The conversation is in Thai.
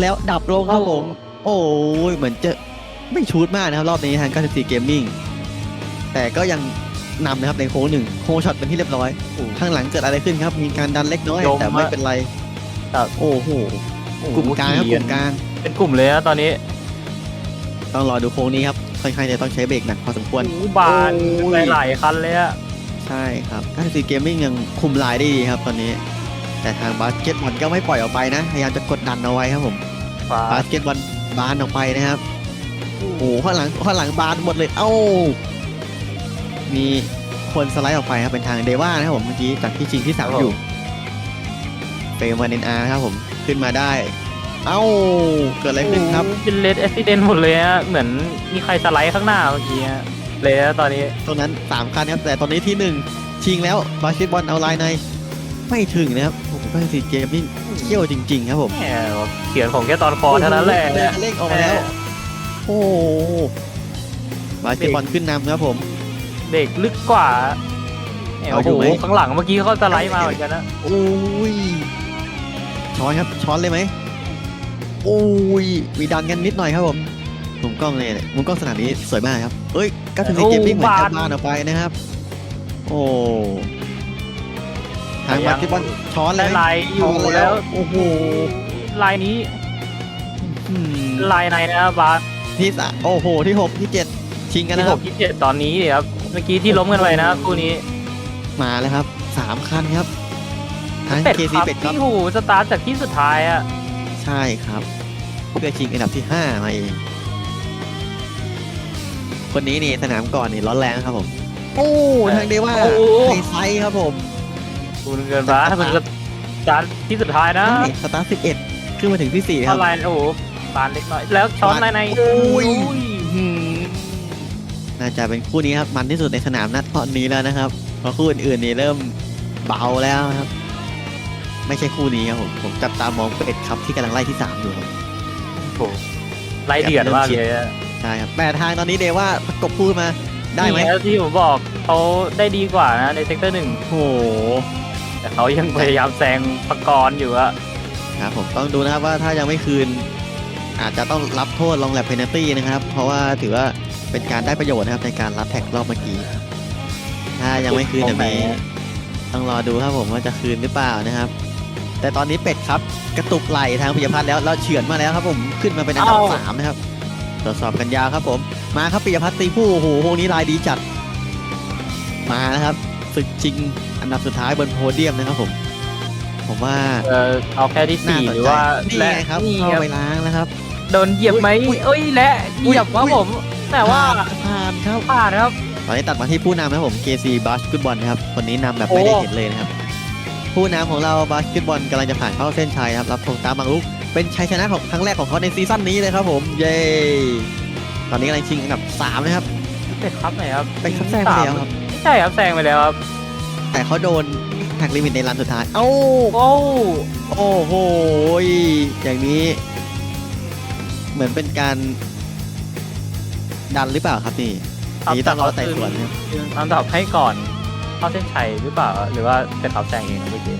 แล้วดับลงครับผม โอ้ยเหมือนจะไม่ชูดมากนะครับ รอบนี้ทาง94 Gaming แต่ก็ยังนำนะครับในโค้งหนึ่งโค้งช็อตเป็นที่เรียบร้อย ข้างหลังเกิดอะไรขึ้นครับ มีการดันเล็กน้อยโยมแต่ไม่อะเป็นไรครับ โอ้โหกลุ่มกลางครับกลุ่มกลาง เป็นกลุ่มเลยนะตอนนี้ต้องรอดูโค้งนี้ครับ ค่อนข้างจะต้องใช้เบรกหนักพอสมควรโอ้โหบานโอ้ยไปหลายคันเลยอะใช่ครับ94 Gaming ยังคุมลายได้ดีครับตอนนี้ แต่ทางบาสเกตบอลก็ไม่ปล่อยออกไปนะ พยายามจะกดดันเอาไว้ครับผม ฟ้าบาสเกตบอลบานออกไปนะครับ โอ้โหข้างหลังข้างหลังบานหมดเลย เอ้า มีคนสไลด์ออกไปครับเป็นทางเดว่านะครับผมเมื่อกี้จากที่ชิงที่สามอยู่เฟรมวันเอ็นอาร์ครับผมขึ้นมาได้ เอ้าเกิดอะไรขึ้นครับ โอ้โหเป็นเลดแอคซิเดนต์หมดเลยอะเหมือนมีใครสไลด์ข้างหน้าเมื่อกี้อะเลยนะตอนนี้ ตรงนั้นสามคันครับ แต่ตอนนี้ที่หนึ่งชิงแล้วบาสเกตบอลเอาไลน์ใน ไม่ถึงนะครับโอ้โหก็สี่เกมนี่เขี้ยวจริง ๆ ครับผมแหมเขียนของแค่ตอนคอเท่านั้นแหละโอ้โเลขออกมาแล้ว โอ้โหบาสเกตบอลขึ้นนำครับผม เด็กลึกกว่าแหมเอาโอ้อยู่โหไหมข้างหลังเมื่อกี้เขาสไลด์มาเหมือนกันนะโอ้ยช้อนครับช้อนเลยไหมโอ้ยมีดันกันนิดหน่อยครับผมมุมกล้องเนี่ยมุมกล้องสนามนี้สวยมากครับเอ้ยก็ถึงเกมมิ่งเหมือนกันบ้านออกไปนะครับ โอ้ ทางบาสเกตบอลช้อนเลได้ยลายอยู่ช้อนแล้วโอ้โหลายนี้อืมลายในนะครับบาสที่สามโอ้โหที่หกที่เจ็ดชิงกันที่นะคหรับกที่เจ็ดตอนนี้เนี่ยครับเมื่อกี้ที่ล้มกันไปนะคู่นี้มาแล้วครับสามคันครับทั้งเป็ด KC ครับเป็ดครับ ที่หูสตาร์ทจากที่สุดท้ายอะใช่ครับ เพื่อชิงอันดับที่ 5 มาเอง คนนี้นี่สนามก่อนนี่ร้อนแรงครับผม โอ้ทางเดว่าไฮไซส์ครับผม คุณเกินไปมันสตาร์ทที่สุดท้ายนะนี่สตาร์ท11ขึ้นมาถึงที่4คเท่ารับไหรโอ้โหบานเล็กน้อย แล้วช้อนในในโอ้ยโหืมน่าจะเป็นคู่นี้ครับมันที่สุดในสนามนัดตอนนี้แล้วนะครับเพราะคู่อื่นๆนี่เริ่มเบาแล้วครับ ไม่ใช่คู่นี้ครับผมผมจับตามองเป็ดครับที่กำลังไล่ที่3อยู่ครับอ้โหไล่เดือดมากเลยอะใช่ครับแต่ทางตอนนี้เดว่าประกบคู่มาได้ไหมนี่ที่ผมบอกเขาได้ดีกว่านะในเซกเตอร์หนึ่งโอ้โห แต่เขายังพยายามแซงปกรณ์อยู่อะครับผมต้องดูนะครับว่าถ้ายังไม่คืน อาจจะต้องรับโทษลงแลบเพนัลตี้นะครับ เพราะว่าถือว่าเป็นการได้ประโยชน์นะครับในการรับแท็กรอบเมื่อกี้ ถ้ายังไม่คืนแบบนี้ต้องรอดูครับผมว่าจะคืนหรือเปล่านะครับ แต่ตอนนี้เป็ดครับกระตุกไหลทางปิยพัฒน์แล้วแล้วเฉือนมาแล้วครับผมขึ้นมาเป็นอันดับสามนะครับตรวจสอบกันยาวครับผม มาครับปิยพัฒน์ตีผู้โอ้โหพวกนี้ลายดีจัดมานะครับ ศึกจริง อันดับสุดท้ายบนโพเดียมนะครับผม ผมว่าเออเอาแค่ที่น่าสี่สนหรือใจว่านี่และไงครับนี่เข้าครับไปล้างแล้วครับ โดนเหยียบไหมอุ๊ยเอ้ยและเหยียบครับอุ๊ย ผม แต่ว่าผ่านครับ ผ่านครับ ตอนนี้ตัดมาที่ผู้นำนะครับผม KC บาสเกตบอลนะครับคนนี้นำแบบไม่ได้เห็นเลยนะครับ ผู้นำของเราบาสเกตบอลกำลังจะผ่านเข้าเส้นชัยครับรับธงตามบางลุกเป็นชัยชนะของครั้งแรกของเขาในซีซั่นนี้เลยครับผม เย้ตอนนี้กำลังชิงอันดับสามนะครับเป็ดครับไหนครับเป็นคับแซงไปแล้วครับไม่ ใช่ครับแซงไปแล้วครับ แต่เขาโดนหักลิมิตในรันสุดท้าย เอ้า โอ้โอ้โหอย่างนี้ เหมือนเป็นการ ดันหรือเปล่าครับนี่นี่ต้องรอไต่สวนนะครับลำดับให้ก่อนเข้าเส้นชัยหรือเปล่า หรือว่าเป็นเขาแซงเองนะเมื่อกี้